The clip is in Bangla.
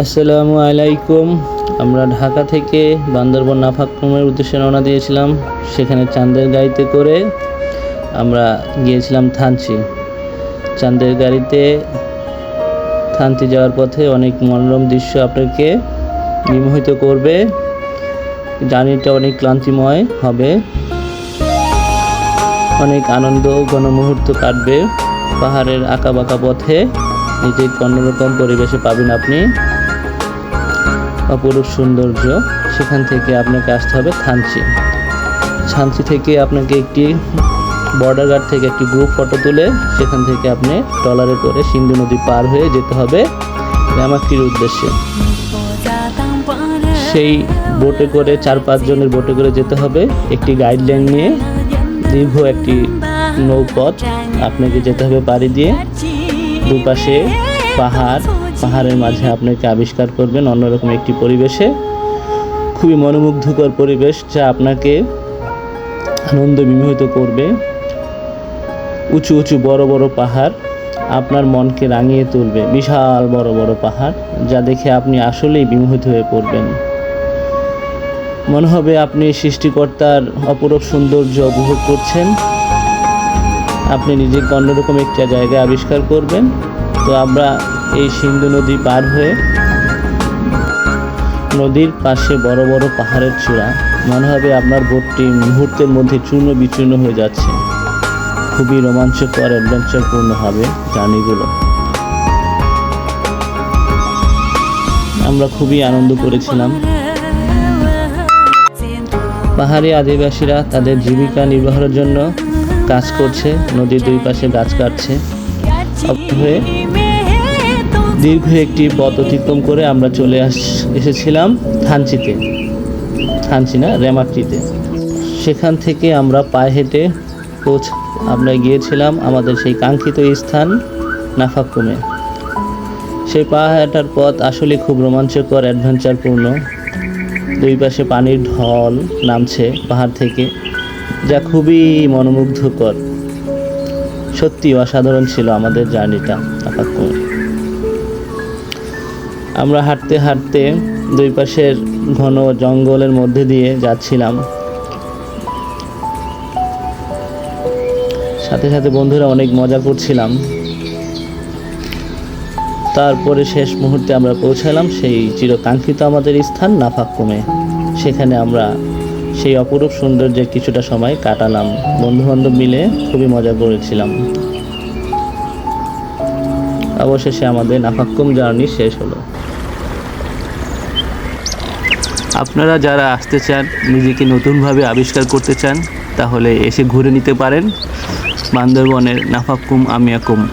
আসসালামু আলাইকুম। আমরা ঢাকা থেকে বান্দরবন নাফাকুমের উদ্দেশ্যে রওনা দিয়েছিলাম। সেখানে চাঁদের গাড়িতে করে আমরা গিয়েছিলাম থানচি। চাঁদের গাড়িতে থানচি যাওয়ার পথে অনেক মনোরম দৃশ্য আপনাকে বিমোহিত করবে। জার্নিটা অনেক ক্লান্তিময় হবে। অনেক আনন্দ ঘনমুহূর্ত কাটবে। পাহাড়ের আঁকা বাঁকা পথে নিজেকে অন্যরকম পরিবেশে পাবেন আপনি। অপরূপ সৌন্দর্য সেখান থেকে আপনাকে আসতে হবে থানচি। থানচি থেকে আপনাকে একটি বর্ডার গার্ড থেকে একটি গ্রুপ ফটো তুলে সেখান থেকে আপনি ট্রলারে করে সিন্ধু নদী পার হয়ে যেতে হবে রামাকির উদ্দেশ্যে। সেই বোটে করে চার পাঁচজনের বোটে করে যেতে হবে। একটি গাইডলাইন নিয়ে দীর্ঘ একটি নৌপথ আপনাকে যেতে হবে পাড়ি দিয়ে। দুপাশে পাহাড় পাহাড়ের মাঝে আপনাকে আবিষ্কার করবেন অন্যরকম একটি পরিবেশে। খুবই মনোমুগ্ধকর পরিবেশ যা আপনাকে আনন্দ বিমোহিত করবে। উঁচু উঁচু বড় বড় পাহাড় আপনার মনকে রাঙিয়ে তুলবে। বিশাল বড় বড় পাহাড় যা দেখে আপনি আসলেই বিমোহিত হয়ে পড়বেন। মনে হবে আপনি সৃষ্টিকর্তার অপরূপ সৌন্দর্য উপভোগ করছেন। আপনি নিজেকে অন্যরকম একটা জায়গায় আবিষ্কার করবেন। তো আমরা এই সিন্ধু নদী পার হয়ে নদীর পাশে বড় বড় পাহাড়ের চূড়া। মনে হবে আপনার বোটটি মুহূর্তের মধ্যে চূর্ণ বিচূর্ণ হয়ে যাচ্ছে। খুবই রোমাঞ্চকর অ্যাডভেঞ্চারপূর্ণ হবে জার্নিগুলো। আমরা খুবই আনন্দ করেছিলাম। পাহাড়ি আদিবাসীরা তাদের জীবিকা নির্বাহের জন্য কাজ করছে, নদীর দুই পাশে গাছ কাটছে। হয়ে দীর্ঘ একটি পথ অতিক্রম করে আমরা চলে আস, এসেছিলাম থানচিতে। থানচি না রেমাক্রিতে সেখান থেকে আমরা পায়ে হেঁটে পৌঁছ, আমরা গিয়েছিলাম আমাদের সেই কাঙ্ক্ষিত স্থান নাফাকুমে সেই পা পাহাড়টার পথ আসলে খুব রোমাঞ্চকর, অ্যাডভেঞ্চারপূর্ণ। দুই পাশে পানির ঢল নামছে পাহাড় থেকে, যা খুবই মনোমুগ্ধকর। সত্যি অসাধারণ ছিল আমাদের জার্নিটা আমরা হাঁটতে হাঁটতে দুই পাশের ঘন জঙ্গলের মধ্যে দিয়ে যাচ্ছিলাম। সাথে সাথে বন্ধুরা অনেক মজা করছিলাম। তারপরে শেষ মুহূর্তে আমরা পৌঁছালাম সেই চিরকাঙ্ক্ষিত আমাদের স্থান নাফাক্কুমে। সেখানে আমরা সেই অপরূপ সৌন্দর্যের কিছুটা সময় কাটালাম। বন্ধু বান্ধব মিলে খুবই মজা করেছিলাম। অবশেষে আমাদের নাফাক্কুম জার্নি শেষ হলো। আপনারা যারা আসতে চান, নিজেকে নতুনভাবে আবিষ্কার করতে চান, তাহলে এসে ঘুরে নিতে পারেন। বান্দরবনের নাফাকুম আমিয়াকুম।